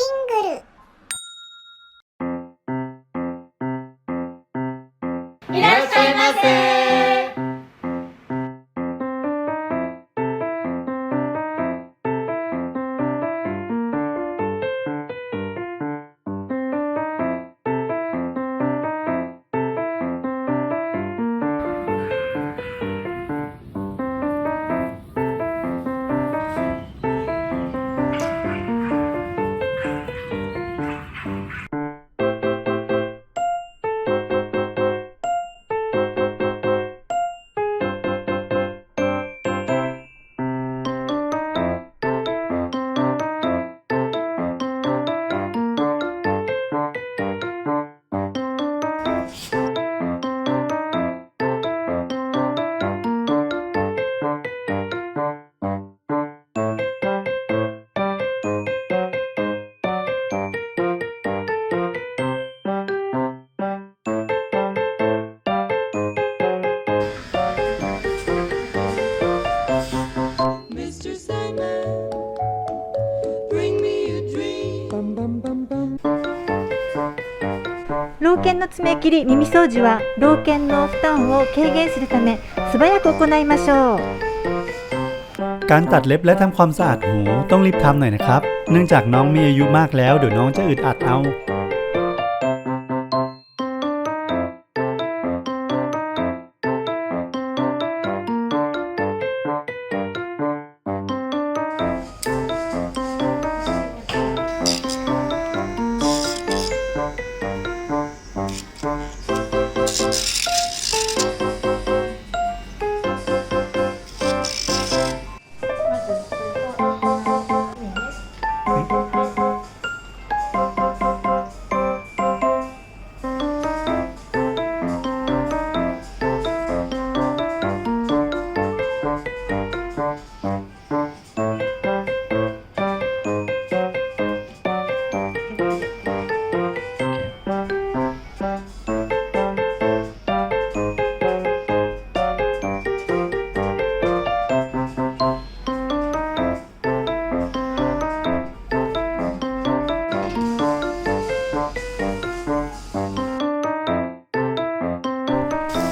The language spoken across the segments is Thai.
ングル。いらっしゃいませ。犬の爪切り耳掃除は老犬の負担を軽減するため素早く行いましょう การตัดเล็บและทำความสะอาดหูต้องรีบทำหน่อยนะครับ เนื่องจากน้องมีอายุมากแล้วเดี๋ยวน้องจะอึดอัดเอา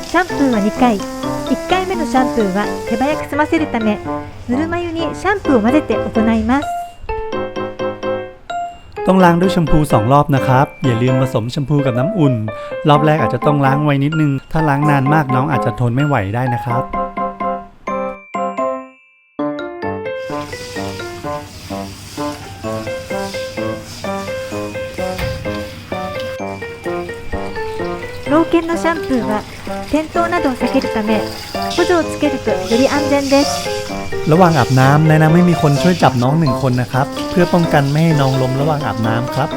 シャンプーは2回1回目のシャンプーは手早く済ませるためぬるま湯にシャンプーを混ぜて行います ต้องล้างด้วยแชมพูสองรอบนะครับ อย่าลืมผสมแชมพูกับน้ำอุ่น รอบแรกอาจจะต้องล้างไว้นิดนึง ถ้าล้างนานมากน้องอาจจะทนไม่ไหวได้นะครับ 老犬のシャンプーは 転倒などを避けるため補助をつけるとより安全です ระหว่างอาบน้ำแนะนำให้มีคนช่วยจับน้องหนึ่งคนนะครับ เพื่อป้องกันไม่ให้น้องล้มระหว่างอาบน้ำครับ